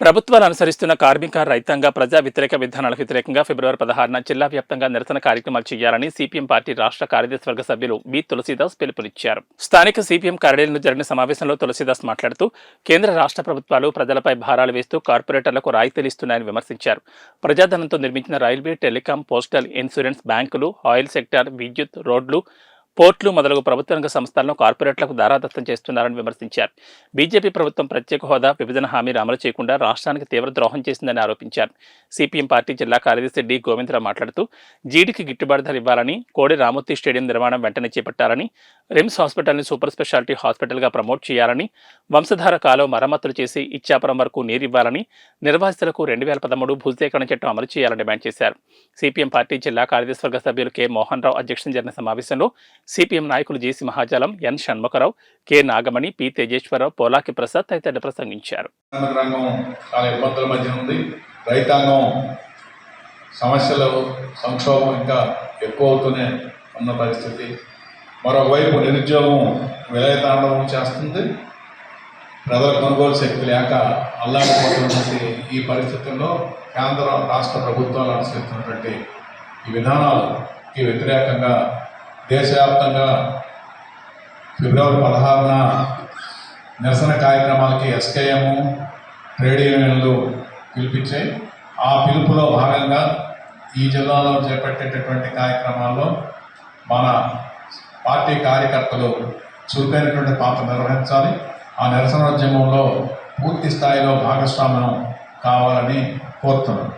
ప్రభుత్వాలు అనుసరిస్తున్న కార్మిక రైతాంగ ప్రజా వ్యతిరేక విధానాలకు వ్యతిరేకంగా ఫిబ్రవరి పదహారున జిల్లా వ్యాప్తంగా నిరసన కార్యక్రమాలు చేయాలని సిపిఎం పార్టీ రాష్ట్ర కార్యదర్శి వర్గ సభ్యులు బి. తులసీదాస్ పిలుపునిచ్చారు. స్థానిక సిపిఎం కార్యాలయంలో జరిగిన సమావేశంలో తులసీదాస్ మాట్లాడుతూ కేంద్ర రాష్ట్ర ప్రభుత్వాలు ప్రజలపై భారాలు వేస్తూ కార్పొరేటర్లకు రాయితీలు ఇస్తున్నాయని విమర్శించారు. ప్రజాధనంతో నిర్మించిన రైల్వే టెలికాం పోస్టల్ ఇన్సూరెన్స్ బ్యాంకులు ఆయిల్ సెక్టార్ విద్యుత్ రోడ్లు పోర్ట్లు మొదలగు ప్రభుత్వ రంగ సంస్థలను కార్పొరేట్లకు దారాదత్తం చేస్తున్నారని విమర్శించారు. బీజేపీ ప్రభుత్వం ప్రత్యేక హోదా విభజన హామీలు అమలు చేయకుండా రాష్ట్రానికి తీవ్ర ద్రోహం చేసిందని ఆరోపించారు. సిపిఎం పార్టీ జిల్లా కార్యదర్శి డి. గోవిందరావు మాట్లాడుతూ జీడికి గిట్టుబాటు ధర ఇవ్వాలని కోడి రామూర్తి స్టేడియం నిర్మాణం వెంటనే చేపట్టాలని రిమ్స్ హాస్పిటల్ని సూపర్ స్పెషాలిటీ హాస్పిటల్గా ప్రమోట్ చేయాలని వంశధార కాలువ మరమ్మతులు చేసి ఇచ్చాపురం వరకు నీరు ఇవ్వాలని నిర్వాసితులకు రెండు వేల పదమూడు భూసేకరణ చట్టం అమలు చేయాలని డిమాండ్ చేశారు. సిపిఎం పార్టీ జిల్లా కార్యదర్శి వర్గ సభ్యులు కె. మోహన్ రావు అధ్యక్షతన జరిగిన సమావేశంలో సిపిఎం నాయకులు J C Mahajalam N Shanmukharao K Nagamani P Tejeswararao Polaki Prasad తదితరులు ప్రసంగించారు. చాలా ఇబ్బందుల మధ్య ఉంది. రైతాంగం సమస్యలు సంక్షోభం ఇంకా ఎక్కువ అవుతూనే ఉన్న పరిస్థితి. మరోవైపు నిరుద్యోగం విలయతాండవం చేస్తుంది. ప్రజల కొనుగోలు శక్తి లేక అల్లాడిపోతున్నటువంటి ఈ పరిస్థితుల్లో కేంద్ర రాష్ట్ర ప్రభుత్వాలు అనుసరిస్తున్నటువంటి ఈ విధానాలకి వ్యతిరేకంగా దేశవ్యాప్తంగా ఫిబ్రవరి పదహారున నిరసన కార్యక్రమాలకి ఎస్కేఎం ట్రేడ్ యూనియన్లు పిలిపించాయి. ఆ పిలుపులో భాగంగా ఈ జిల్లాలో చేపట్టేటటువంటి కార్యక్రమాల్లో మన పార్టీ కార్యకర్తలు చురుకైనటువంటి పాత్ర నిర్వహించాలి. ఆ నిరసనోద్యమంలో పూర్తి స్థాయిలో భాగస్వామ్యం కావాలని కోరుతున్నాను